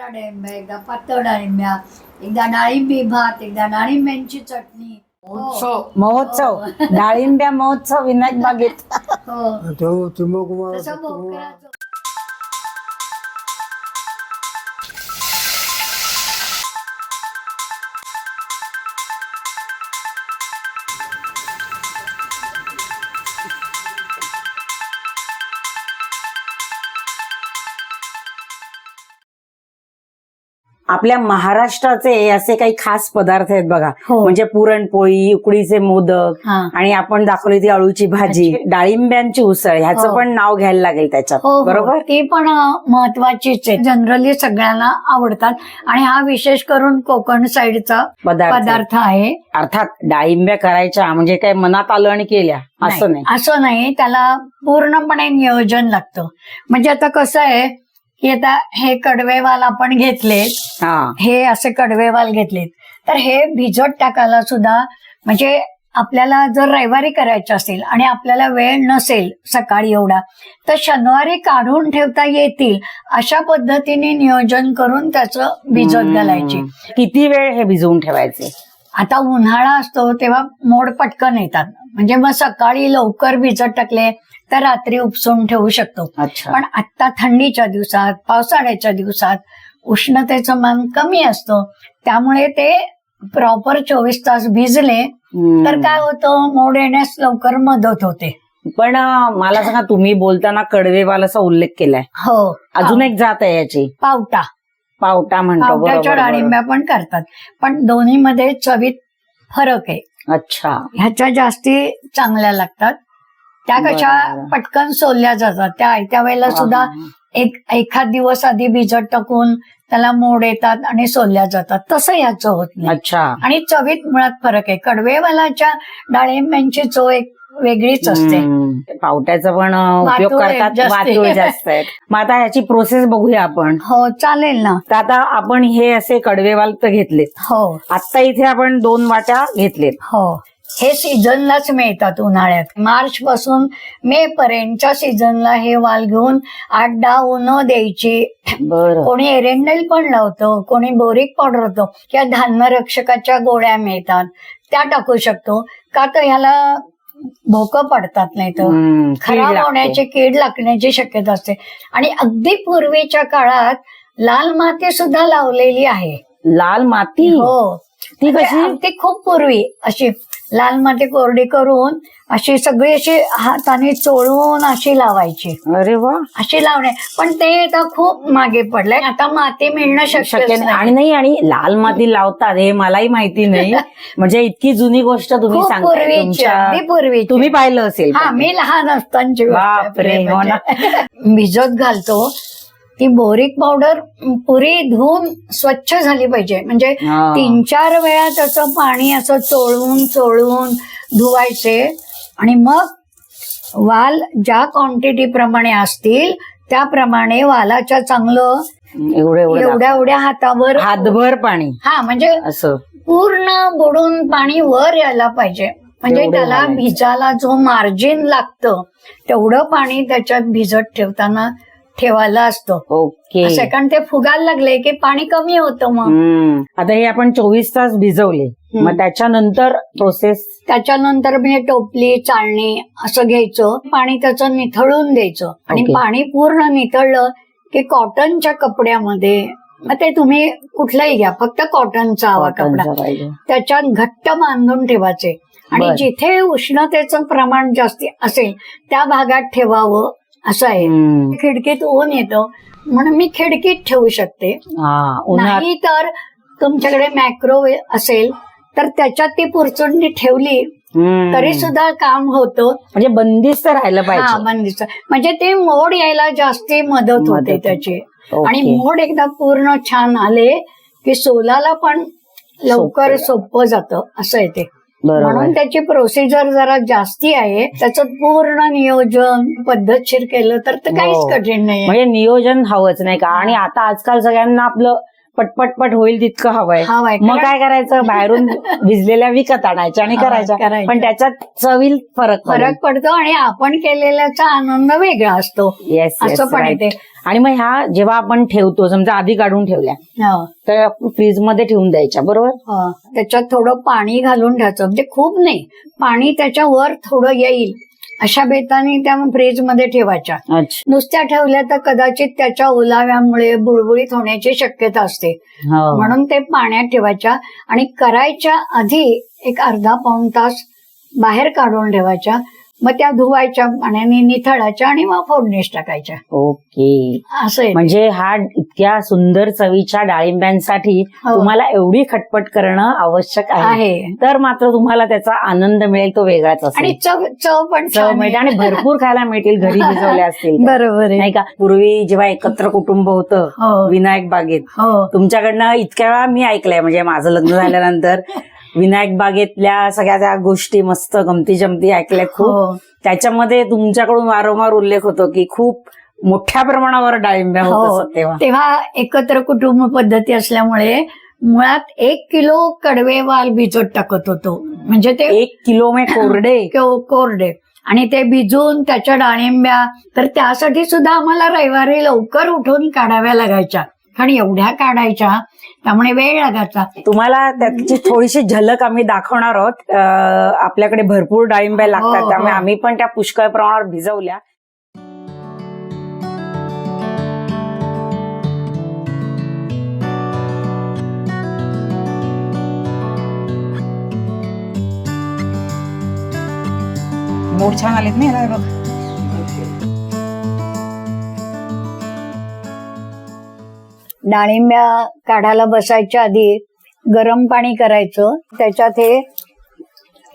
पांढऱ्या डाळिंब्या एकदा पातळ डाळिंब्या एकदा डाळिंबी भात एकदा डाळिंब्यांची चटणी. हो. महोत्सव. डाळिंब्या महोत्सव विनायक बागेत. हो. तसं भोकराचं आपल्या महाराष्ट्राचे असे काही खास पदार्थ आहेत बघा. हो. म्हणजे पुरणपोळी उकडीचे मोदक हा. आणि आपण दाखवली ती अळूची भाजी डाळिंब्यांची उसळ ह्याचं हो. पण नाव घ्यायला लागेल त्याच्यात. हो बरोबर बरोबर? ते पण अ, महत्वाचीच आहे जनरली सगळ्यांना आवडतात. आणि हा विशेष करून कोकण साईडचा पदार्थ. पदार्थ आहे. अर्थात डाळिंब्या करायच्या म्हणजे काय मनात आलं आणि केल्या. असं नाही. असं नाही. त्याला पूर्णपणे नियोजन लागतं. म्हणजे आता कसं आहे की आता हे कडवेवाल आपण घेतलेत. हा. हे असे कडवेवाल घेतलेत. तर हे भिजत टाकायला सुद्धा म्हणजे आपल्याला जर रविवारी करायचं असेल आणि आपल्याला वेळ नसेल सकाळी एवढा तर शनिवारी काढून ठेवता येतील अशा पद्धतीने नियोजन करून त्याचं भिजत घालायची. किती वेळ हे भिजवून ठेवायचे? आता उन्हाळा असतो तेव्हा मोड पटकन येतात. म्हणजे मग सकाळी लवकर भिजत टाकले तर रात्री उपसून ठेवू शकतो. पण आता थंडीच्या दिवसात पावसाळ्याच्या दिवसात उष्णतेचं मान कमी असतं. त्यामुळे ते प्रॉपर चोवीस तास भिजले. तर काय होतं? मोड येण्यास लवकर मदत होते. पण मला सांगा तुम्ही बोलताना कडवेवालाचा उल्लेख केलाय. हो. अजून एक जात आहे याची. पावटा. पावटा म्हणतो. डाळिंब्या पण करतात. पण दोन्हीमध्ये चवीत फरक आहे. अच्छा. ह्याच्या जास्ती चांगल्या लागतात. त्या कशा. पटकन सोलल्या जातात. त्या आयत्या वेळेला सुद्धा. एक एखाद दिवस आधी भिजत टाकून त्याला मोड येतात आणि सोलल्या जातात. तसं याचं होत नाही. अच्छा. आणि चवीत मुळात फरक आहे. कडवेवालाच्या डाळिंब्यांची चव एक वेगळीच असते. पावट्याचा पण उपयोग करतात. जास्त. आहेत. मग आता याची प्रोसेस बघूया आपण. हो चालेल ना. तर आता आपण हे असे कडवेवाल तर घेतलेत. हो. आता इथे आपण दोन वाट्या घेतलेत. हो. हे सीझनलाच मिळतात उन्हाळ्यात. मार्च पासून मे पर्यंतच्या सीझनला हे वाल घेऊन आठ दहा उन्ह द्यायची. बरं. कोणी एरेंडल पण लावतो कोणी बोरिक पावडर होतो किंवा धान्य रक्षकाच्या गोळ्या मिळतात. त्या टाकू शकतो. का तर ह्याला भोकं पडतात नाही तर हम्म, कीड खराब लागते. होण्याची कीड लागण्याची शक्यता असते. आणि अगदी पूर्वीच्या काळात लाल माती सुद्धा लावलेली आहे. लाल माती? हो. ती म्हणजे कशी? अगदी खूप पूर्वी अशी लाल माती कोरडी करून अशी सगळी अशी हाताने चोळून अशी लावायची. अरे वा. अशी लावणे. पण ते आता खूप मागे पडलंय. आता माती मिळणं शक्य शक्य नाही. आणि नाही आणि लाल माती लावतात हे मलाही माहिती नाही. म्हणजे इतकी जुनी गोष्ट तुम्ही खूप सांगताय पूर्वीची अगदी तुमच्या पूर्वीची. तुम्ही पाहिलं असेल हा मी लहान आहे बापरे, म्हणजे. हो ना. भिजत घालतो. ती बोरिक पावडर पुरी धुवून स्वच्छ झाली पाहिजे म्हणजे. तीन चार वेळा त्याचं पाणी असं चोळून चोळून धुवायचे आणि मग वाल ज्या क्वांटिटी प्रमाणे असतील त्याप्रमाणे वालाच्या चांगलं एवढं एवढं एवढ्या एवढ्या हातावर. हातभर पाणी हा म्हणजे असं पूर्ण बुडून पाणी वर यायला पाहिजे म्हणजे त्याला. भिजायला जो मार्जिन लागतं तेवढं पाणी त्याच्यात भिजत ठेवताना ठेवायला असतं. ओके. सेकंड ते फुगायला लागले की पाणी कमी होतं मग. हम्म. आता हे आपण चोवीस तास भिजवले. मग त्याच्यानंतर प्रोसेस त्याच्यानंतर म्हणजे टोपली चाळणी असं घ्यायचं पाणी त्याचं निथळून द्यायचं. आणि ओके. पाणी पूर्ण निथळलं की कॉटनच्या कपड्यामध्ये मग ते तुम्ही कुठलाही घ्या फक्त कॉटनचा हवा कपडा. पाहिजे. त्याच्यात घट्ट बांधून ठेवायचे. आणि बर. जिथे उष्णतेचं प्रमाण जास्ती असेल त्या भागात ठेवावं. असं आहे. खिडकीत ऊन येतं. म्हणून मी खिडकीत ठेवू शकते. हा उन्हात नाही तर तुमच्याकडे मॅक्रोवेव्ह असेल तर त्याच्यात ती पुरचुंडी ठेवली हम्म. तरी सुद्धा काम होतं. म्हणजे बंदिस्त राहिलं हा पाहिजे. बंदीचं म्हणजे ते मोड यायला जास्ती मदत होते. त्याची. ओके. आणि मोड एकदा पूर्ण छान आले की सोलाला पण लवकर सोपं जातं. असं आहे ते. म्हणून त्याची प्रोसिजर जरा जास्ती आहे. त्याचं पूर्ण नियोजन पद्धतशीर केलं तर ते काहीच हो. कठीण नाही म्हणजे नियोजन हवंच नाही का? आणि आता आजकाल सगळ्यांना आपलं पटपट होईल तितकं हवंय. हवाय. मग काय करायचं? बाहेरून भिजलेल्या विकत आणायच्या आणि हा, करायच्या. करायच्या. पण त्याच्यात चवील फरक फरक पडतो आणि आपण केलेल्याचा आनंद वेगळा असतो. येस असं पण येते आणि मग ह्या जेव्हा आपण ठेवतो समजा आधी काढून ठेवल्या हो, तर फ्रीजमध्ये ठेवून द्यायच्या बरोबर? हो. त्याच्यात थोडं पाणी घालून ठेवायचं म्हणजे खूप नाही. पाणी त्याच्या वर थोडं येईल. अशा बेताने त्या फ्रीजमध्ये ठेवायच्या नुसत्या ठेवल्या तर कदाचित त्याच्या ओलाव्यामुळे बुळबुळीत होण्याची शक्यता असते. हो. म्हणून ते पाण्यात ठेवायच्या आणि करायच्या आधी एक अर्धा पाऊण तास बाहेर काढून ठेवायच्या. मग त्या धुवायच्या पाण्याने निथळायच्या आणि मग फोडणीस टाकायच्या. ओके. असं आहे. म्हणजे हा इतक्या सुंदर चवीच्या डाळिंब्यांसाठी हो. तुम्हाला एवढी खटपट करणं आवश्यक आहे. आहे. तर मात्र तुम्हाला त्याचा आनंद मिळेल तो वेगळाच आणि असेल चव चव पण चव छान मिळते आहे. आणि भरपूर खायला मिळतील घरी भिजवल्या असतील तर. बरोबर आहे. नाही का? पूर्वी जेव्हा एकत्र कुटुंब होतं हो. विनायक बागेत हो. तुमच्याकडनं इतक्या वेळा मी ऐकलंय. म्हणजे माझं लग्न झाल्यानंतर विनायक बागेतल्या सगळ्या त्या गोष्टी मस्त गमती जमती ऐकल्यात खूप. हो त्याच्यामध्ये तुमच्याकडून वारंवार उल्लेख होतो की खूप मोठ्या प्रमाणावर डाळिंब्या होत हो. तेव्हा. तेव्हा एकत्र कुटुंब पद्धती असल्यामुळे मुळात एक किलो कडवे वाल भिजत टाकत होतो. म्हणजे ते एक किलो मे कोरडे. कोरडे. आणि ते भिजून त्याच्या डाळिंब्या तर त्यासाठी सुद्धा आम्हाला रविवारी लवकर उठून काढाव्या लागायच्या. कारण एवढ्या काढायच्या त्यामुळे वेळ लागायचा. तुम्हाला त्याची थोडीशी झलक आम्ही दाखवणार आहोत. अं, आपल्याकडे भरपूर डाळिंब्या लागतात हो, त्यामुळे हो. आम्ही पण त्या पुष्कळ प्रमाणावर भिजवल्या. मोड छान आलेत नाही याला बघ. डाळिंब्या काढायला बसायच्या आधी गरम पाणी करायचं. त्याच्यात हे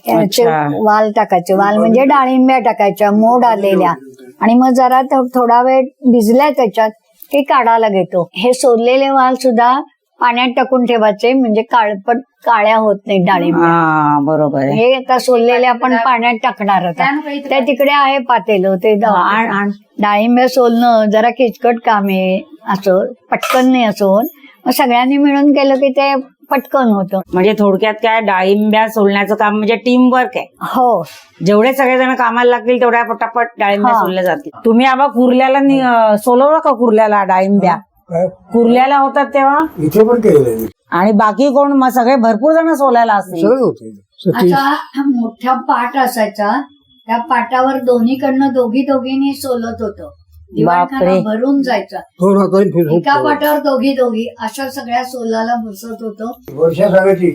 याचे अच्छा. वाल टाकायचे. वाल म्हणजे डाळिंब्या टाकायच्या मोड आलेल्या. आणि मग जरा थोडा वेळ भिजल्या त्याच्यात की काढायला घेतो. हे सोललेले वाल सुद्धा पाण्यात टाकून ठेवायचे म्हणजे काळपट काळ्या होत नाहीत डाळिंब्या. हा बरोबर हे आता सोललेले आपण पाण्यात टाकणार आता त्या तिकडे आहे पातेलं ते डाळिंब्या सोलणं जरा किचकट काम आहे. असं पटकन नाही असं. मग सगळ्यांनी मिळून केलं की ते पटकन होतं. म्हणजे थोडक्यात काय डाळिंब्या सोलण्याचं काम म्हणजे टीम वर्क आहे. हो. जेवढे सगळेजण कामाला लागतील तेवढ्या पटापट डाळिंब्या हा. सोलल्या जातील. तुम्ही आबा कुर्ल्याला नि- अं, सोलवलं का कुर्ल्याला डाळिंब्या? काय? कुर्ल्याला होतात तेव्हा? इथे पण केलेलं. आणि बाकी कोण? मग सगळे भरपूर जण सोलायला असतील. सगळं होते. सतीश. आता मोठा पाट असायचा. त्या पाटावर दोन्हीकडनं दोघी दोघींनी सोलत होतं. दिवाणखाना. भरून जायचा. फिरून एका पाटावर दोघी दोघी अशा सगळ्या सोलाला बसत होतो. वर्षा सांगायची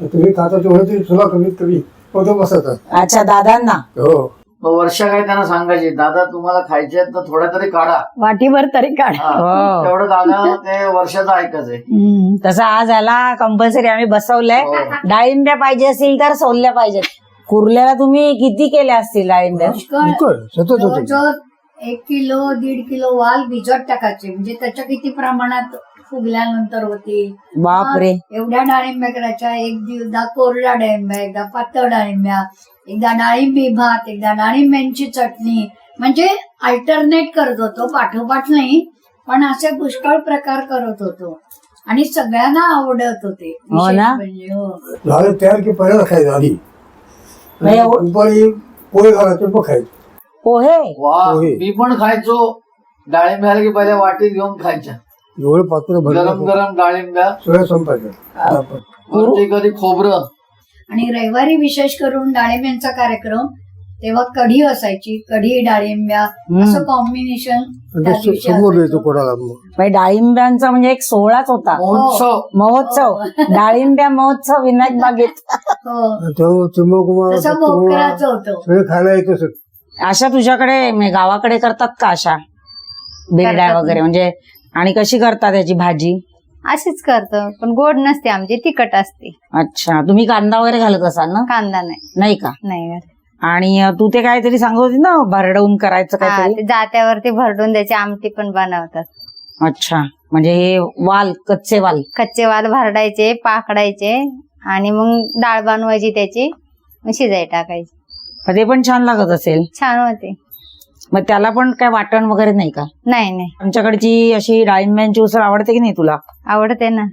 तुम्ही खाता तेवढं तरी तुला कमीत कमी होतो बसायचा अच्छा दादांना? हो. मग वर्षा काय त्यांना सांगायची दादा तुम्हाला खायचे आहेत तर थोड्या तरी काढा. वाटीभर तरी काढा. हा. हो. तेवढं दादा ते वर्षाचं ऐकायचंय हम्म. तसं आज याला कंपल्सरी आम्ही बसवलंय. हो. डाळिंब्या पाहिजे असतील तर सोलल्या पाहिजेत. कुर्ल्याला तुम्ही किती केल्या असतील डाळिंब्या पुष्कळ. सतत होतं. जवळजवळ एक किलो दीड किलो वाल भिजत टाकायचे. म्हणजे त्याच्या किती प्रमाणात फुगल्यानंतर होती बापरे. एवढ्या डाळिंब्या करायच्या. एक दिवदा कोरड्या डाळिंब्या एकदा पातळ डाळिंब्या एकदा डाळिंबी भात एकदा डाळिंब्यांची चटणी. म्हणजे अल्टरनेट करत होतो पाठोपाठ नाही पण असे पुष्कळ प्रकार करत होतो. आणि सगळ्यांना आवडत होते. हो ना? म्हणजे हो. झालं तयार की पहिला खायचं आधी. नाही, दुपारी पोहे घालायचे मग खायचं. पोहे? वा. मी पण खायचो. डाळिंब्या आल्या की पहिल्या वाटीत घेऊन खायच्या. एवढं पात्र गरम भरलं गरम डाळिंब्या सगळं संपायचं. कधी खोबरं? आणि रविवारी विशेष करून डाळिंब्यांचा कार्यक्रम तेव्हा कढी असायची कढी डाळिंब्या असं कॉम्बिनेशन त्या आणि ते दिवशी समोर असायचं. येतो कोणाला मग. म्हणजे डाळिंब्यांचा म्हणजे एक सोहळाच होता. महोत्सव. महोत्सव. डाळिंब्या महोत्सव विनायक बागेत. हो. तेव्हा त्रिंबकुमार तसं भोकराचं होतं. सगळे खायला येत असत अशा तुझ्याकडे म्हणजे गावाकडे करतात का अशा? बेरड्या करतात वगैरे म्हणजे आणि कशी करतात याची भाजी? अशीच करतो पण गोड नसते आमची तिखट असते. अच्छा तुम्ही कांदा वगैरे घालत असाल ना? कांदा नाही. नाही का? नाही घालत. आणि अं, तू ते काहीतरी सांगत होती ना भरडवून करायचं हा काहीतरी? ते जात्यावरती भरडून त्याची आमटी पण बनवतात. अच्छा म्हणजे हे वाल कच्चे वाल. कच्चे वाल भरडायचे पाकडायचे आणि मग डाळ बनवायची त्याची मग शिजाय टाकायची. ते पण छान लागत असेल? छान होते. मग त्याला पण काय वाटण वगैरे नाही का? नाही नाही. आमच्याकडची अशी डाळिंब्यांची उसळ आवडते की नाही तुला? आवडते ना.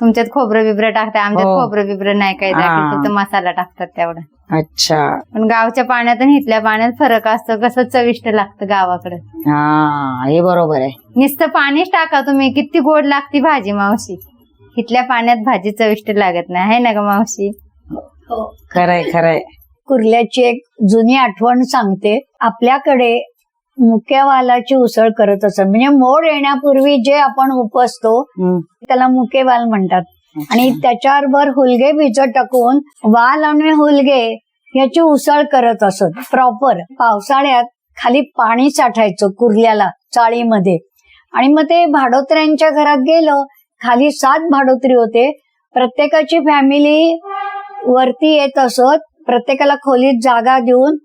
तुमच्यात खोबरं बिबरं टाकतात आमच्यात हो. खोबरं बिबरं नाही काही हा. टाकत फक्त मसाला टाकतात तेवढा. अच्छा. पण गावच्या पाण्यात आणि इथल्या पाण्यात फरक असतो कसं चविष्ट लागतं गावाकडे. हा हे बरोबर आहे. नुसतं पाणीच टाका तुम्ही किती गोड लागती भाजी मावशी. इथल्या पाण्यात भाजी चविष्ट लागत नाही आहे ना ग मावशी? खरंय खरंय. कुर्ल्याची एक जुनी आठवण सांगते. आपल्याकडे मुक्यावालाची उसळ करत असत. म्हणजे मोड येण्यापूर्वी जे आपण उपसतो. त्याला मुकेवाल म्हणतात. आणि त्याच्यावर हुलगे भिजत टाकून वाल आणि हुलगे याची उसळ करत असत. प्रॉपर पावसाळ्यात खाली पाणी साठायचं कुर्ल्याला चाळीमध्ये. आणि मग ते भाडोत्र्यांच्या घरात गेलं खाली सात भाडोत्री होते. प्रत्येकाची फॅमिली वरती येत असत. प्रत्येकाला खोलीत जागा देऊन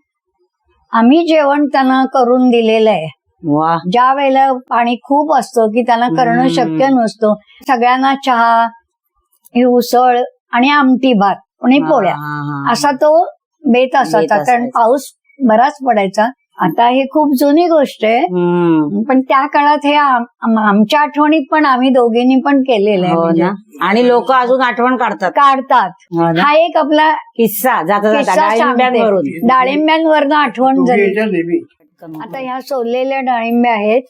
आम्ही जेवण त्यांना करून दिलेलं आहे वा ज्या वेळेला पाणी खूप असतं की त्यांना करणं. शक्य नसतं सगळ्यांना चहा ही उसळ आणि आमटी भात आणि पोळ्या. असा तो बेत असायचा कारण. पाऊस बराच पडायचा आता ही खूप जुनी गोष्ट आहे. पण त्या काळात हे आम- आम- आमच्या आठवणीत पण आम्ही दोघींनी पण केलेलं आहे. हो म्हणजे. ना. आणि लोक अजून आठवण काढतात. काढतात. हो ना? हा एक आपला किस्सा जाता जाता किस्सा सांगते. डाळिंब्यांवरून डाळिंब्यांवरनं आठवण झाली. आता ह्या सोललेल्या डाळिंब्या आहेत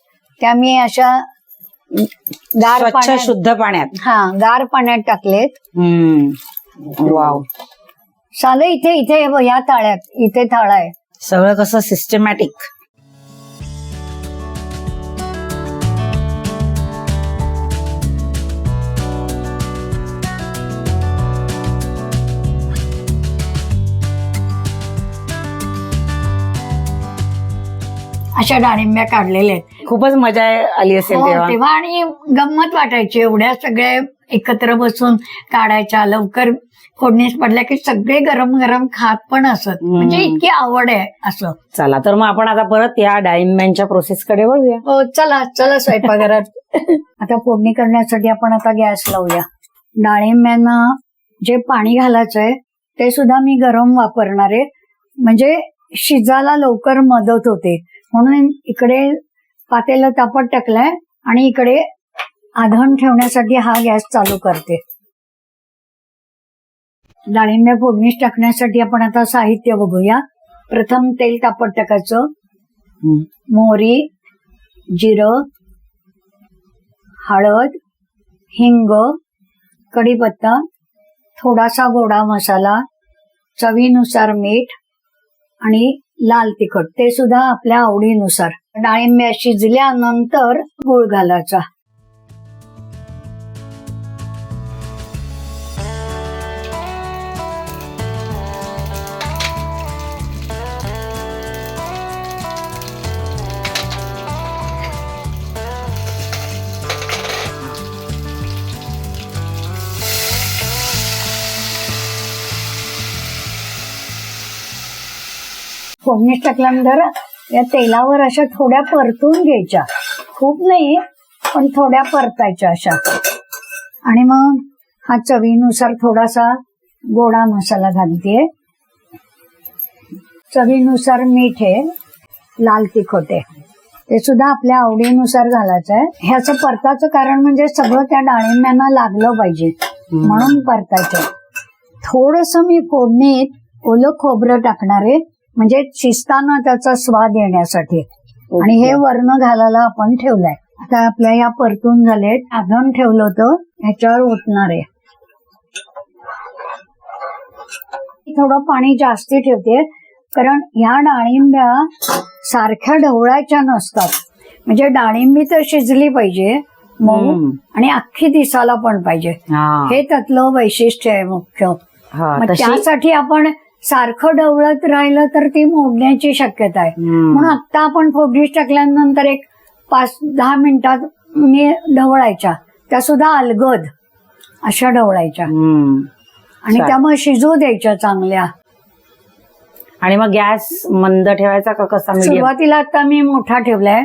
त्या मी अशा गार स्वच्छ पाण्यात शुद्ध पाण्यात. हा गार पाण्यात टाकलेत. हम्म. वाव. सालं इथे इथे हे बघ, ह्या ताळ्यात इथे थाळा आहे. सगळं कसं सिस्टमॅटिक अशा डाळिंब्या काढलेल्या आहेत. खूपच मजा आली असेल हो, तेव्हा. तेव्हा आणि गंमत वाटायची. एवढ्या सगळ्या एकत्र बसून काढायच्या. लवकर फोडणीस पडल्या की सगळे गरम गरम खात पण असत. म्हणजे इतकी आवड आहे असं. चला तर मग आपण आता परत या डाळिंब्यांच्या प्रोसेस कडे वळूया. हो चला चला स्वयंपाकघरात. आता फोडणी करण्यासाठी आपण आता गॅस लावूया. डाळिंब्यांना जे पाणी घालायचं आहे ते सुद्धा मी गरम वापरणार आहे. म्हणजे शिजायला लवकर मदत होते. म्हणून इकडे पातेलं तापत टाकलाय आणि इकडे आधण ठेवण्यासाठी हा गॅस चालू करते. डाळिंब्या फोडणीस टाकण्यासाठी आपण आता साहित्य बघूया. प्रथम तेल तापत टाकायचं. मोहरी जिरं हळद हिंग कढीपत्ता थोडासा गोडा मसाला चवीनुसार मीठ आणि लाल तिखट. ते सुद्धा आपल्या आवडीनुसार. डाळिंब्या शिजल्यानंतर गुळ घालायचा. फोडणीत टाकल्यानंतर या तेलावर अशा थोड्या परतून घ्यायच्या. खूप नाही पण थोड्या परतायच्या अशा. आणि मग हा चवीनुसार थोडासा गोडा मसाला घालते. चवीनुसार मीठ आहे लाल तिखट आहे. ते सुद्धा आपल्या आवडीनुसार घालायचं आहे. ह्याचं परताचं कारण म्हणजे सगळं त्या डाळिंब्यांना लागलं पाहिजे. म्हणून परतायचं थोडस मी फोडणीत ओलं खोबरं टाकणार आहे. म्हणजे शिजताना त्याचा स्वाद येण्यासाठी. आणि हे वर्ण घालायला आपण ठेवलंय. आता आपल्या या परतून झाले आधण ठेवलं होतं. ह्याच्यावर ओतणार आहे. थोडं पाणी जास्ती ठेवते. कारण ह्या डाळिंब्या सारख्या ढवळायच्या नसतात. म्हणजे डाळिंबी तर शिजली पाहिजे मऊ. आणि अख्खी दिसायला पण पाहिजे. हा. त्यातलं वैशिष्ट्य आहे मुख्य. हा, त्यासाठी आपण सारखं ढवळत राहिलं तर ती मोडण्याची शक्यता आहे. म्हणून आता आपण फोडणीस टाकल्यानंतर एक पाच दहा मिनिटात मी ढवळायच्या त्या सुद्धा अलगद अशा ढवळायच्या. आणि. त्यामुळे शिजू द्यायच्या चांगल्या आणि मग गॅस मंद ठेवायचा का कसा सुरुवातीला आता मी मोठा ठेवलाय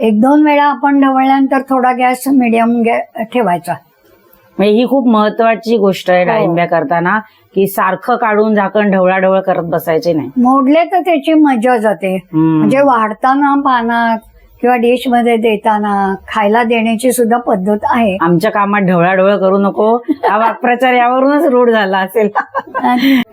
एक दोन वेळा आपण ढवळल्यानंतर थोडा गॅस मिडियम ठेवायचा म्हणजे ही खूप महत्वाची गोष्ट आहे हो. डाळिंब्या करताना की सारखं काढून झाकण ढवळाढवळ करत बसायचे नाही. मोडले तर त्याची मजा जाते. म्हणजे वाढताना पानात किंवा डिशमध्ये देताना खायला देण्याची सुद्धा पद्धत आहे. आमच्या कामात ढवळाढवळ करू नको. हा वाक्प्रचार यावरूनच रूढ झाला असेल.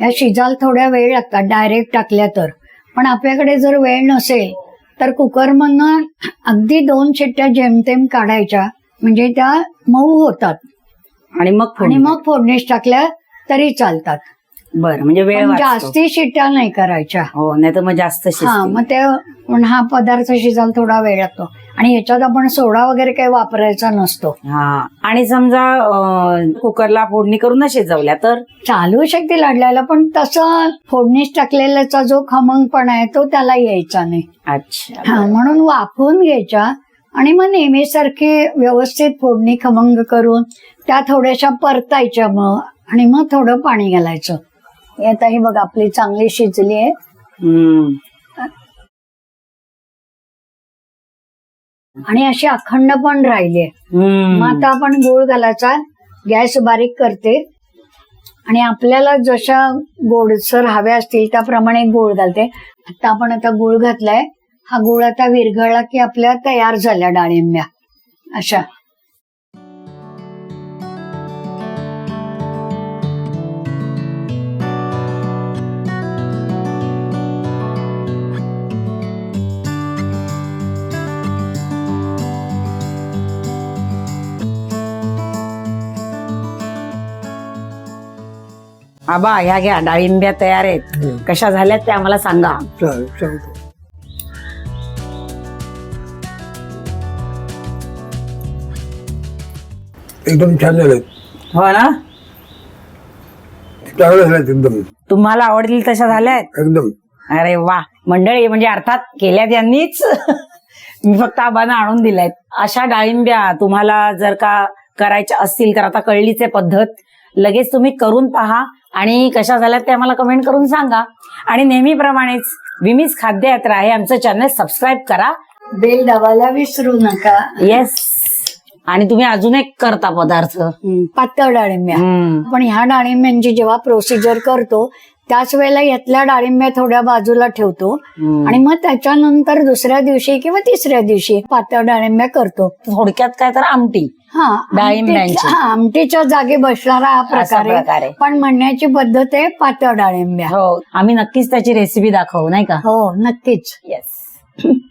या शिजाल थोड्या वेळ लागतात डायरेक्ट टाकल्या तर. पण आपल्याकडे जर वेळ नसेल तर कुकरमधनं अगदी दोन शिट्ट्या जेमतेम काढायच्या. म्हणजे त्या मऊ होतात. आणि मग आणि. मग फोडणीस टाकल्या तरी चालतात. बरं म्हणजे वेळ पण वाचतो. जास्ती शिट्ट्या नाही करायच्या. हो नाही तर मग जास्त हा. मग ते पण हा पदार्थ शिजायला थोडा वेळ लागतो. आणि याच्यात आपण सोडा वगैरे काही वापरायचा नसतो. हा आणि समजा अं, कुकरला फोडणी करूनच शिजवल्या तर? चालू शकते लाडल्याला पण तसं फोडणीस टाकलेल्याचा जो खमंगपणा आहे तो त्याला यायचा नाही. अच्छा. हा म्हणून वाफवून घ्यायच्या. आणि मग नेहमीसारखी व्यवस्थित फोडणी खमंग करून त्या थोड्याशा परतायच्या मग. आणि मग थोडं पाणी घालायचं. आता ही बघ आपली चांगली शिजली आहे. आणि अशी अखंड पण राहिली. मग आता आपण गुळ घालायचा गॅस बारीक करते. आणि आपल्याला जशा गोडसर हव्या असतील त्याप्रमाणे गुळ घालते. आता आपण आता गुळ घातलाय. हा गुळ आता विरघळला की आपल्या तयार झाल्या डाळिंब्या. अशा. आबा ह्या घ्या डाळिंब्या तयार आहेत. हम्म. कशा झाल्यात ते आम्हाला सांगा. चालेल सांगतो. एकदम छान झालेत हो ना? चांगले झालेत एकदम. तुम्हाला आवडतील तशा झाल्यात? एकदम. अरे वा. मंडळी म्हणजे अर्थात केल्या त्यांनीच मी फक्त आबांना आणून दिल्यात. अशा डाळिंब्या तुम्हाला जर का करायच्या असतील तर आता कळलीच आहे पद्धत. लगेच तुम्ही करून पहा. आणि कशा झाल्यात ते आम्हाला कमेंट करून सांगा. आणि नेहमीप्रमाणेच विमीज खाद्य यात्रा आहे आमचं चॅनल सबस्क्राईब करा. बेल दाबायला विसरू नका. येस आणि तुम्ही अजून एक करता पदार्थ. पातळ डाळिंब्या हम्म. पण ह्या डाळिंब्यांची जेव्हा प्रोसिजर करतो त्याच वेळेला यातल्या डाळिंब्या थोड्या बाजूला ठेवतो. आणि मग त्याच्यानंतर दुसऱ्या दिवशी किंवा तिसऱ्या दिवशी पातळ डाळिंब्या करतो. थोडक्यात काय तर आमटी. हा डाळिंब्यांची. हा, आमटीच्या जागी बसणारा हा प्रकार. आहे. पण म्हणण्याची पद्धत आहे पातळ डाळिंब्या. हो आम्ही नक्कीच त्याची रेसिपी दाखवू नाही का? हो नक्कीच. येस